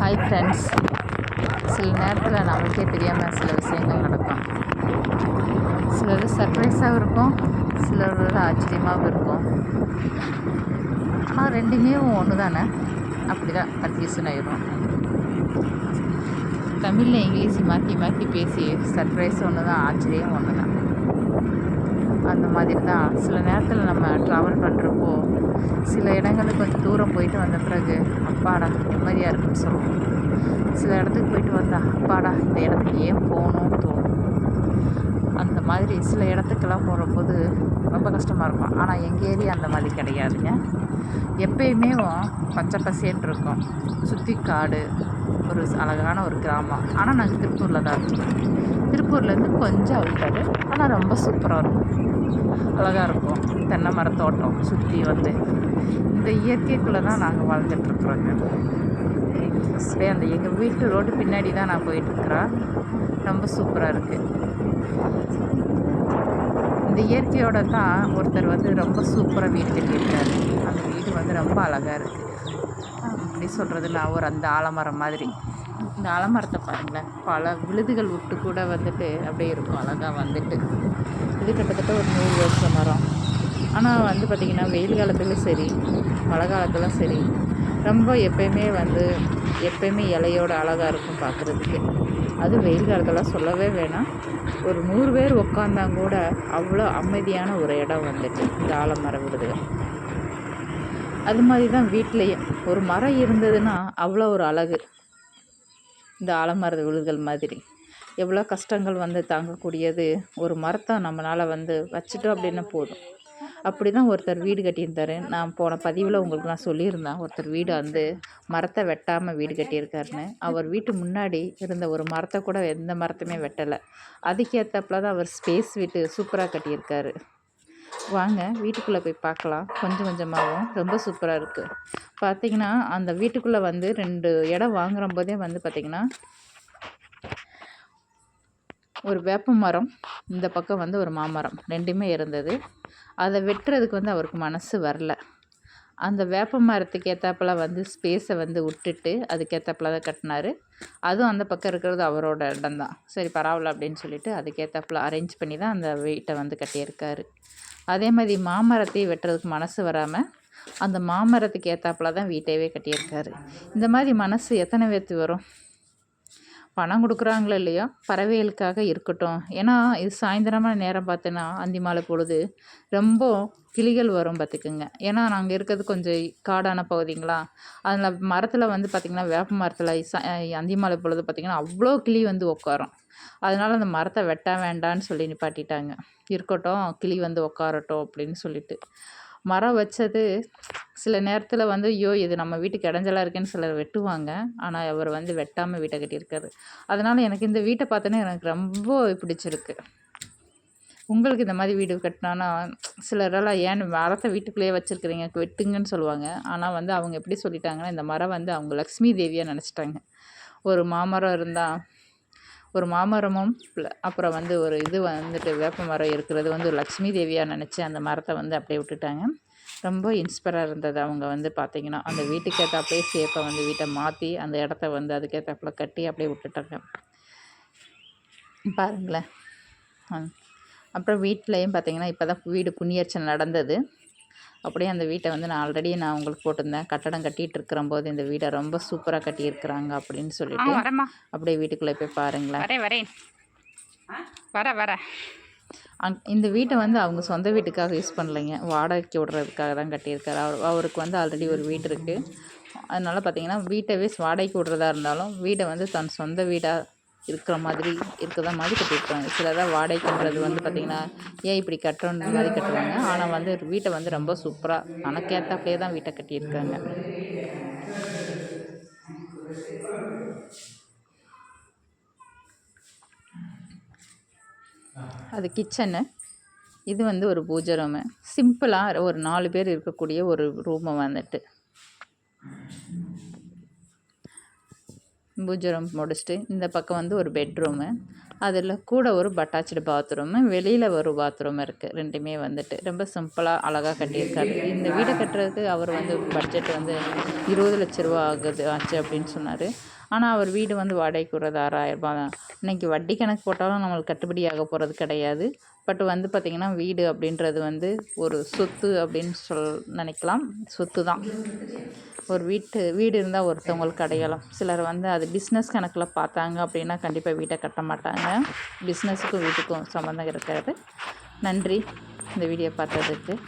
Hi friends சில நேரத்தில் நம்மளுக்கே தெரியாமல் சில விஷயங்கள் நடக்கும். சிலது சர்ப்ரைஸாகவும் இருக்கும் சிலது ஆச்சரியமாகவும் இருக்கும். ஆனால் ரெண்டுமே ஒன்று தானே அப்படி தான் கன்ஃபியூஷன் ஆயிடும் தமிழில் இங்கிலீஷ் மாற்றி மாற்றி பேசி சர்ப்ரைஸ் ஒன்று தான் ஆச்சரியம் ஒன்று தான் அந்த மாதிரி தான். சில நேரத்தில் நம்ம ட்ராவல் பண்ணுறப்போ சில இடங்களுக்கு கொஞ்சம் தூரம் போயிட்டு வந்த பிறகு அப்பாடா நிம்மதியாக இருக்குன்னு சொல்லுவோம். சில இடத்துக்கு போயிட்டு வந்தால் அப்பாடா இந்த இடத்துக்கு ஏன் போகணும்னு தோணும். அந்த மாதிரி சில இடத்துக்கெல்லாம் போகிறபோது ரொம்ப கஷ்டமாக இருக்கும். ஆனால் எங்கள் ஏரியா அந்த மாதிரி கிடையாதுங்க. எப்பயுமே பச்சை பசேன்னு இருக்கும். சுற்றி காடு ஒரு அழகான ஒரு கிராமம். ஆனால் நாங்கள் திருப்பூரில் தான் இருக்கோம் திருப்பூர்லேருந்து கொஞ்சம் அவுட்டாடு. ஆனால் ரொம்ப சூப்பராக இருக்கும். அழகாக இருக்கும். தென்னை மரத்தோட்டம் சுற்றி வந்து. இந்த இயற்கைக்குள்ளே தான் நாங்கள் வாழ்ந்துட்டுருக்குறோங்க. அப்படியே அந்த எங்கள் வீட்டு ரோடு பின்னாடி தான் நான் போயிட்டுருக்குறேன் ரொம்ப சூப்பராக இருக்குது இந்த இயற்கையோட தான் ஒருத்தர் வந்து ரொம்ப சூப்பராக வீடு கட்டியிருக்காரு. அந்த வீடு வந்து ரொம்ப அழகாக இருக்குது எப்படி நான் ஒரு அந்த ஆலமரம் மாதிரி. இந்த அலமரத்தை பாருங்களேன். பல விழுதுகள் விட்டு கூட வந்துட்டு அப்படியே இருக்கும் அழகாக வந்துட்டு. இது கிட்டத்தட்ட ஒரு நூறு வருஷம் மரம். ஆனால் வந்து பார்த்திங்கன்னா வெயில் காலத்துலையும் சரி மழை காலத்துலாம் சரி ரொம்ப எப்பயுமே வந்து எப்பயுமே இலையோட அழகாக இருக்கும் பார்க்குறதுக்கு அது வெயில் காலத்தெல்லாம் சொல்லவே வேணாம். ஒரு நூறு பேர் உட்காந்தாங்க கூட அவ்வளோ அமைதியான ஒரு இடம் வந்துட்டு இந்த ஆலமர விடுதுகள் அது மாதிரி தான் வீட்லேயும் ஒரு மரம் இருந்ததுன்னா அவ்வளோ ஒரு அழகு. இந்த ஆலமர விழுதுகள் மாதிரி. எவ்வளோ கஷ்டங்கள் வந்து தாங்கக்கூடியது. ஒரு மரத்தை நம்மளால் வந்து வச்சுட்டோம் அப்படின்னா போதும். அப்படி தான் ஒருத்தர் வீடு கட்டியிருந்தாரு. நான் போன பதிவில் உங்களுக்கு நான் சொல்லியிருந்தேன். ஒருத்தர் வீடு வந்து மரத்தை வெட்டாமல் வீடு கட்டியிருக்காருன்னு. அவர் வீட்டு முன்னாடி இருந்த ஒரு மரத்தை கூட எந்த மரத்தையுமே வெட்டலை. அதுக்கேற்றப்பல தான் அவர் ஸ்பேஸ் வீட்டு சூப்பராக கட்டியிருக்காரு. வாங்க வீட்டுக்குள்ளே போய் பார்க்கலாம். கொஞ்சம் கொஞ்சமாகவும் ரொம்ப சூப்பராக இருக்குது பார்த்தீங்கன்னா அந்த வீட்டுக்குள்ளே வந்து ரெண்டு இடம் வாங்குற போதே வந்து பார்த்திங்கன்னா ஒரு வேப்ப மரம் இந்த பக்கம் வந்து ஒரு மாமரம். ரெண்டுமே இருந்தது. அதை வெட்டுறதுக்கு வந்து அவருக்கு மனசு வரல. அந்த வேப்ப மரத்துக்கு ஏற்றாப்பில் வந்து ஸ்பேஸை வந்து விட்டுட்டு அதுக்கேற்றாப்புல தான் கட்டினாரு. அதுவும் அந்த பக்கம் இருக்கிறது அவரோட இடம் தான் சரி பரவாயில்ல அப்படின்னு சொல்லிட்டு அதுக்கேற்றாப்புல அரேஞ்ச் பண்ணி தான் அந்த வீட்டை வந்து கட்டியிருக்காரு. அதே மாதிரி மாமரத்தையும் வெட்டுறதுக்கு மனசு வராமல் அந்த மாமரத்துக்கு ஏற்றாப்புல தான் வீட்டையவே கட்டியிருக்காரு. இந்த மாதிரி மனசு எத்தனை பேர்த்து வரும்? பணம் கொடுக்குறாங்களோ இல்லையோ? பறவைகளுக்காக இருக்கட்டும். ஏன்னா இது சாயந்தரமான நேரம் பார்த்தோன்னா அந்தி மாலை பொழுது ரொம்ப கிளிகள் வரும் பார்த்துக்குங்க. ஏன்னா நாங்கள் இருக்கிறது கொஞ்சம் காடான பகுதிங்களா? அதில் மரத்தில் வந்து பார்த்திங்கன்னா வேப்ப மரத்தில் அந்தி மாலை பொழுது பார்த்திங்கன்னா அவ்வளோ கிளி வந்து உட்காரும். அதனால் அந்த மரத்தை வெட்ட வேண்டான்னு சொல்லி நிப்பாட்டிட்டாங்க. இருக்கட்டும் கிளி வந்து உட்காரட்டும் அப்படின்னு சொல்லிட்டு. மரம் வச்சது சில நேரத்தில் வந்து ஐயோ இது நம்ம வீட்டுக்கு இடைஞ்சலாக இருக்கேன்னு சிலர் வெட்டுவாங்க. ஆனால் அவர் வந்து வெட்டாமல் வீட்டை கட்டியிருக்காரு. அதனால் எனக்கு இந்த வீட்டை பார்த்தோன்னே எனக்கு ரொம்ப பிடிச்சிருக்கு. உங்களுக்கு இந்த மாதிரி வீடு கட்டினான்னா சிலரெல்லாம் ஏன் மரத்தை வீட்டுக்குள்ளேயே வச்சுருக்கிறீங்க? வெட்டுங்கன்னு சொல்லுவாங்க. ஆனால் வந்து அவங்க எப்படி சொல்லிட்டாங்கன்னா இந்த மரம் வந்து அவங்க லக்ஷ்மி தேவியாக நினச்சிட்டாங்க. ஒரு மாமரம் இருந்தால் ஒரு மாமரமும் அப்புறம் வந்து ஒரு இது வந்துட்டு வேப்ப மரம் இருக்கிறது வந்து லக்ஷ்மி தேவியாக நினச்சி அந்த மரத்தை வந்து அப்படியே விட்டுட்டாங்க. ரொம்ப இன்ஸ்பயராக இருந்தது அவங்க வந்து பார்த்திங்கன்னா அந்த வீட்டுக்கேற்றாப்பே ஏற்றாப்புலேயே வந்து வீட்டை மாற்றி அந்த இடத்த வந்து அதுக்கேற்றாப்புல கட்டி அப்படியே விட்டுட்டாங்க. பாருங்களேன். அப்புறம் வீட்லேயும் பார்த்திங்கன்னா இப்போ தான் வீடு புண்ணியர்ச்சனை நடந்தது. அப்படியே அந்த வீட்டை வந்து நான் ஆல்ரெடி நான் உங்களுக்கு போட்டிருந்தேன். கட்டடம் கட்டிகிட்டு இருக்கிற போது இந்த வீடை ரொம்ப சூப்பராக கட்டியிருக்கிறாங்க அப்படின்னு சொல்லிட்டு. அப்படியே வீட்டுக்குள்ளே போய் பாருங்களேன். வரேன் வரேன். வர வர. அங் இந்த வீட்டை வந்து அவங்க சொந்த வீட்டுக்காக யூஸ் பண்ணலைங்க. வாடகைக்கு விடுறதுக்காக தான் கட்டியிருக்காரு. அவர் அவருக்கு வந்து ஆல்ரெடி ஒரு வீடு இருக்குது அதனால் பார்த்தீங்கன்னா வீட்டை வாடகைக்கு விடுறதா இருந்தாலும் வீடை வந்து தன் சொந்த வீடாக இருக்கிற மாதிரி இருக்கிற மாதிரி கட்டியிருப்பாங்க. சிலதான் வாடகைக்குன்றது வந்து பார்த்திங்கன்னா ஏன் இப்படி கட்டுறோன்ற மாதிரி கட்டுவாங்க? ஆனால் வந்து வீட்டை வந்து ரொம்ப சூப்பராக கணக்கேற்றாப்லே தான் வீட்டை கட்டியிருக்காங்க. அது கிச்சனு. இது வந்து ஒரு பூஜை ரூமு. சிம்பிளாக ஒரு நாலு பேர் இருக்கக்கூடிய ஒரு ரூமை வந்துட்டு. பூஜை ரூம் முடிச்சுட்டு இந்த பக்கம் வந்து ஒரு பெட்ரூமு அதில் கூட ஒரு பட்டாச்சிடு பாத்ரூமு வெளியில் ஒரு பாத்ரூம் இருக்குது ரெண்டுமே வந்துட்டு ரொம்ப சிம்பிளாக அழகாக கட்டியிருக்காரு. இந்த வீடு கட்டுறதுக்கு அவர் வந்து பட்ஜெட் வந்து இருபது லட்ச ரூபா ஆகுது ஆச்சு அப்படின்னு சொன்னார். ஆனால் அவர் வீடு வந்து வாடகைக்கு விடுறது ஆறாயிரம் ரூபாய் தான். இன்றைக்கி வட்டி கணக்கு போட்டாலும் நம்மளுக்கு கட்டுப்படி ஆக போகிறது கிடையாது. பட் வந்து பார்த்திங்கன்னா வீடு அப்படின்றது வந்து ஒரு சொத்து அப்படின்னு சொல் நினைக்கலாம். சொத்து தான் ஒரு வீட்டு வீடு இருந்தால் ஒருத்தவங்களுக்கு அடையாளம். சிலர் வந்து அது பிஸ்னஸ் கணக்கில் பார்த்தாங்க அப்படின்னா கண்டிப்பாக வீட்டை கட்ட மாட்டாங்க. பிஸ்னஸுக்கும் வீட்டுக்கும் சம்மந்தம் இருக்காது நன்றி. இந்த வீடியோ பார்த்ததுக்கு.